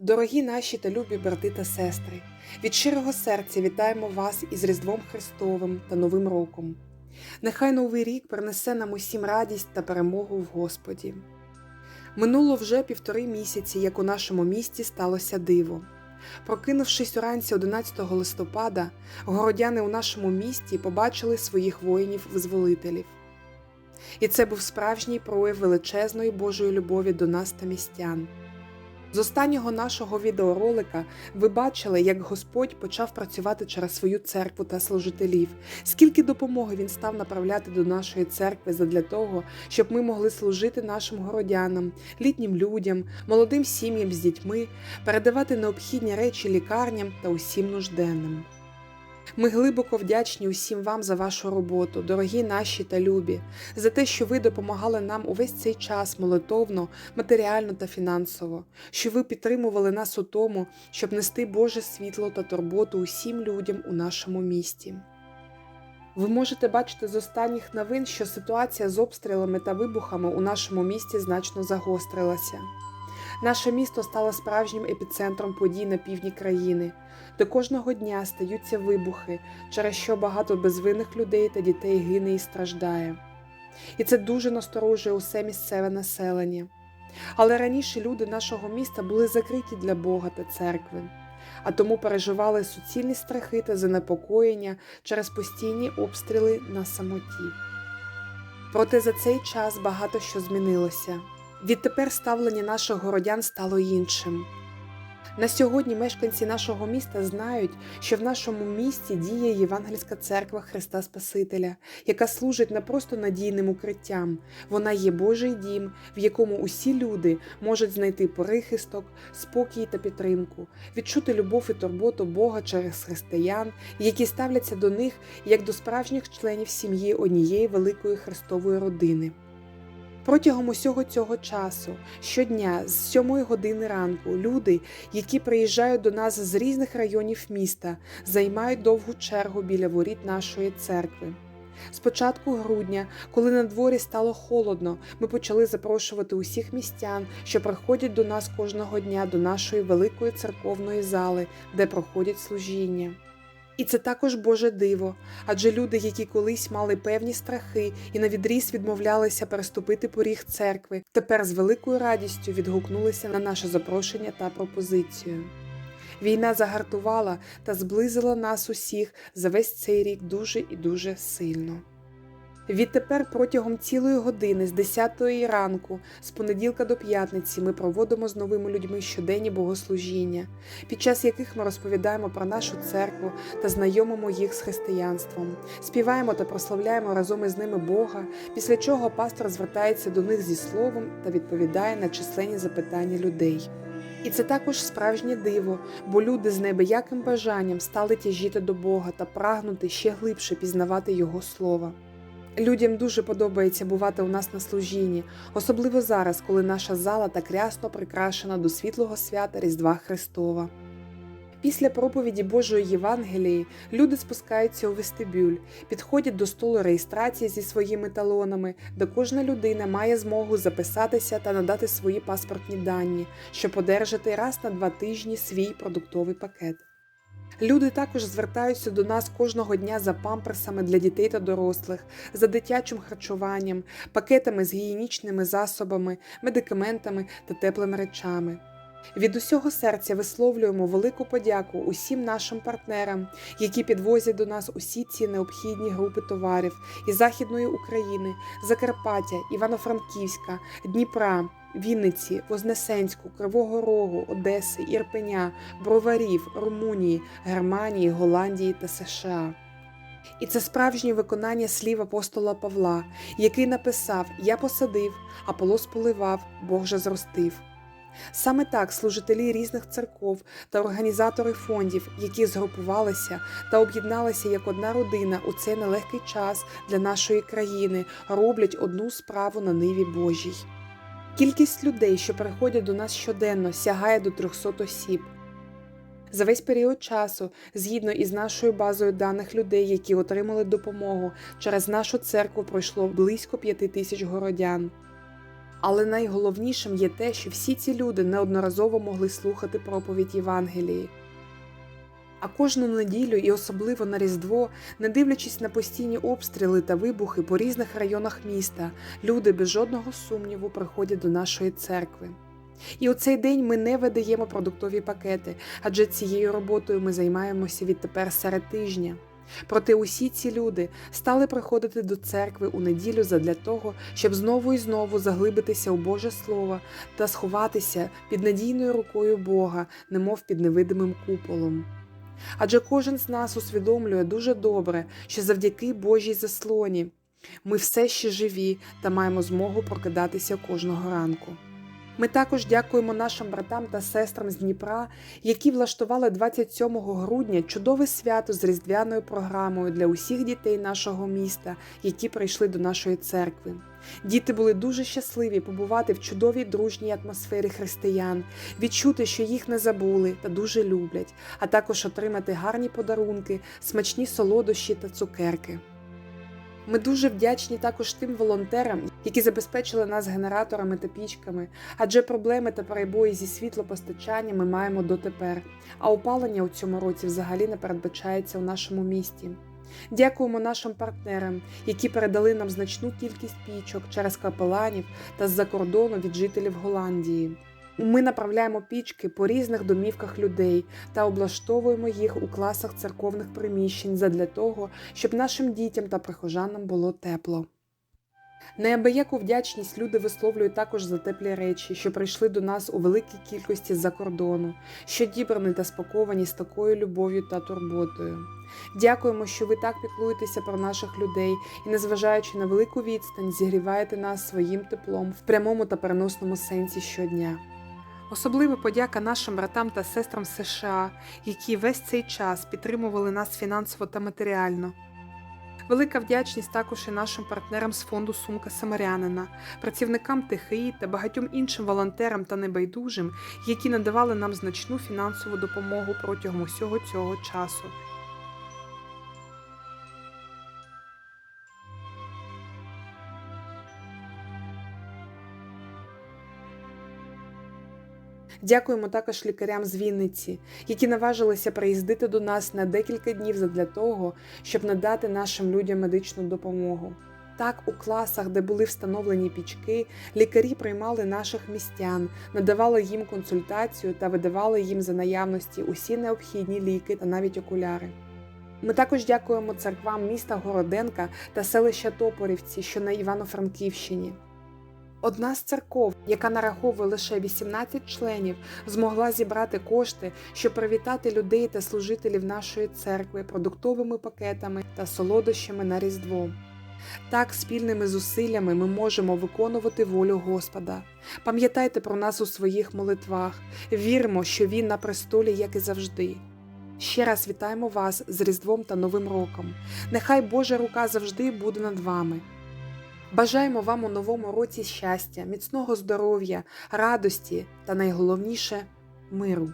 Дорогі наші та любі брати та сестри, від щирого серця вітаємо вас із Різдвом Христовим та Новим роком. Нехай Новий рік принесе нам усім радість та перемогу в Господі. Минуло вже півтори місяці, як у нашому місті сталося диво. Прокинувшись уранці 11 листопада, городяни у нашому місті побачили своїх воїнів-визволителів. І це був справжній прояв величезної Божої любові до нас та містян. З останнього нашого відеоролика ви бачили, як Господь почав працювати через свою церкву та служителів, скільки допомоги він став направляти до нашої церкви задля того, щоб ми могли служити нашим городянам, літнім людям, молодим сім'ям з дітьми, передавати необхідні речі лікарням та усім нужденним. Ми глибоко вдячні усім вам за вашу роботу, дорогі наші та любі, за те, що ви допомагали нам увесь цей час молитовно, матеріально та фінансово, що ви підтримували нас у тому, щоб нести Боже світло та турботу усім людям у нашому місті. Ви можете бачити з останніх новин, що ситуація з обстрілами та вибухами у нашому місті значно загострилася. Наше місто стало справжнім епіцентром подій на півдні країни, де кожного дня стаються вибухи, через що багато безвинних людей та дітей гине і страждає. І це дуже насторожує усе місцеве населення. Але раніше люди нашого міста були закриті для Бога та церкви, а тому переживали суцільні страхи та занепокоєння через постійні обстріли на самоті. Проте за цей час багато що змінилося. Відтепер ставлення наших городян стало іншим. На сьогодні мешканці нашого міста знають, що в нашому місті діє Євангельська церква Христа Спасителя, яка служить не просто надійним укриттям. Вона є Божий дім, в якому усі люди можуть знайти прихисток, спокій та підтримку, відчути любов і турботу Бога через християн, які ставляться до них як до справжніх членів сім'ї однієї великої Христової родини. Протягом усього цього часу, щодня з 7 години ранку, люди, які приїжджають до нас з різних районів міста, займають довгу чергу біля воріт нашої церкви. З початку грудня, коли на дворі стало холодно, ми почали запрошувати усіх містян, що приходять до нас кожного дня до нашої великої церковної зали, де проходять служіння. І це також Боже диво, адже люди, які колись мали певні страхи і на відріз відмовлялися переступити поріг церкви, тепер з великою радістю відгукнулися на наше запрошення та пропозицію. Війна загартувала та зблизила нас усіх за весь цей рік дуже і дуже сильно. Відтепер протягом цілої години з 10 ранку, з понеділка до п'ятниці, ми проводимо з новими людьми щоденні богослужіння, під час яких ми розповідаємо про нашу церкву та знайомимо їх з християнством, співаємо та прославляємо разом із ними Бога, після чого пастор звертається до них зі словом та відповідає на численні запитання людей. І це також справжнє диво, бо люди з небияким бажанням стали тяжіти до Бога та прагнути ще глибше пізнавати Його Слово. Людям дуже подобається бувати у нас на служінні, особливо зараз, коли наша зала так рясно прикрашена до світлого свята Різдва Христова. Після проповіді Божої Євангелії люди спускаються у вестибюль, підходять до столу реєстрації зі своїми талонами, де кожна людина має змогу записатися та надати свої паспортні дані, щоб одержати раз на два тижні свій продуктовий пакет. Люди також звертаються до нас кожного дня за памперсами для дітей та дорослих, за дитячим харчуванням, пакетами з гігієнічними засобами, медикаментами та теплими речами. Від усього серця висловлюємо велику подяку усім нашим партнерам, які підвозять до нас усі ці необхідні групи товарів із Західної України, Закарпаття, Івано-Франківська, Дніпра, Вінниці, Вознесенську, Кривого Рогу, Одеси, Ірпеня, Броварів, Румунії, Германії, Голландії та США. І це справжнє виконання слів апостола Павла, який написав: Я посадив, Аполос поливав, Бог же зростив. Саме так служителі різних церков та організатори фондів, які згрупувалися та об'єдналися як одна родина у цей нелегкий час для нашої країни, роблять одну справу на ниві Божій. Кількість людей, що приходять до нас щоденно, сягає до 300 осіб. За весь період часу, згідно із нашою базою даних людей, які отримали допомогу, через нашу церкву пройшло близько 5 тисяч городян. Але найголовнішим є те, що всі ці люди неодноразово могли слухати проповідь Євангелії. А кожну неділю і особливо на Різдво, не дивлячись на постійні обстріли та вибухи по різних районах міста, люди без жодного сумніву приходять до нашої церкви. І у цей день ми не видаємо продуктові пакети, адже цією роботою ми займаємося відтепер серед тижня. Проте усі ці люди стали приходити до церкви у неділю задля того, щоб знову і знову заглибитися у Боже Слово та сховатися під надійною рукою Бога, немов під невидимим куполом. Адже кожен з нас усвідомлює дуже добре, що завдяки Божій заслоні ми все ще живі та маємо змогу прокидатися кожного ранку. Ми також дякуємо нашим братам та сестрам з Дніпра, які влаштували 27 грудня чудове свято з різдвяною програмою для усіх дітей нашого міста, які прийшли до нашої церкви. Діти були дуже щасливі побувати в чудовій дружній атмосфері християн, відчути, що їх не забули та дуже люблять, а також отримати гарні подарунки, смачні солодощі та цукерки. Ми дуже вдячні також тим волонтерам, які забезпечили нас генераторами та пічками, адже проблеми та перебої зі світлопостачанням ми маємо дотепер, а опалення у цьому році взагалі не передбачається у нашому місті. Дякуємо нашим партнерам, які передали нам значну кількість пічок через капеланів та з-за кордону від жителів Голландії. Ми направляємо пічки по різних домівках людей та облаштовуємо їх у класах церковних приміщень задля того, щоб нашим дітям та прихожанам було тепло. Неабияку вдячність люди висловлюють також за теплі речі, що прийшли до нас у великій кількості з-за кордону, що дібрані та спаковані з такою любов'ю та турботою. Дякуємо, що ви так піклуєтеся про наших людей і, незважаючи на велику відстань, зігріваєте нас своїм теплом в прямому та переносному сенсі щодня. Особлива подяка нашим братам та сестрам США, які весь цей час підтримували нас фінансово та матеріально. Велика вдячність також і нашим партнерам з фонду Сумка Самарянина, працівникам ТХІ та багатьом іншим волонтерам та небайдужим, які надавали нам значну фінансову допомогу протягом усього цього часу. Дякуємо також лікарям з Вінниці, які наважилися приїздити до нас на декілька днів задля того, щоб надати нашим людям медичну допомогу. Так, у класах, де були встановлені пічки, лікарі приймали наших містян, надавали їм консультацію та видавали їм за наявності усі необхідні ліки та навіть окуляри. Ми також дякуємо церквам міста Городенка та селища Топорівці, що на Івано-Франківщині. Одна з церков, яка нараховує лише 18 членів, змогла зібрати кошти, щоб привітати людей та служителів нашої церкви продуктовими пакетами та солодощами на Різдво. Так, спільними зусиллями ми можемо виконувати волю Господа. Пам'ятайте про нас у своїх молитвах, віримо, що Він на престолі, як і завжди. Ще раз вітаємо вас з Різдвом та Новим роком. Нехай Божа рука завжди буде над вами. Бажаємо вам у новому році щастя, міцного здоров'я, радості та найголовніше миру.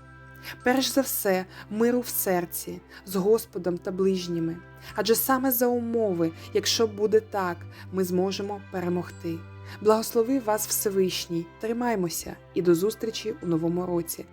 Перш за все, миру в серці, з Господом та ближніми. Адже саме за умови, якщо буде так, ми зможемо перемогти. Благослови вас Всевишній, тримаймося і до зустрічі у новому році.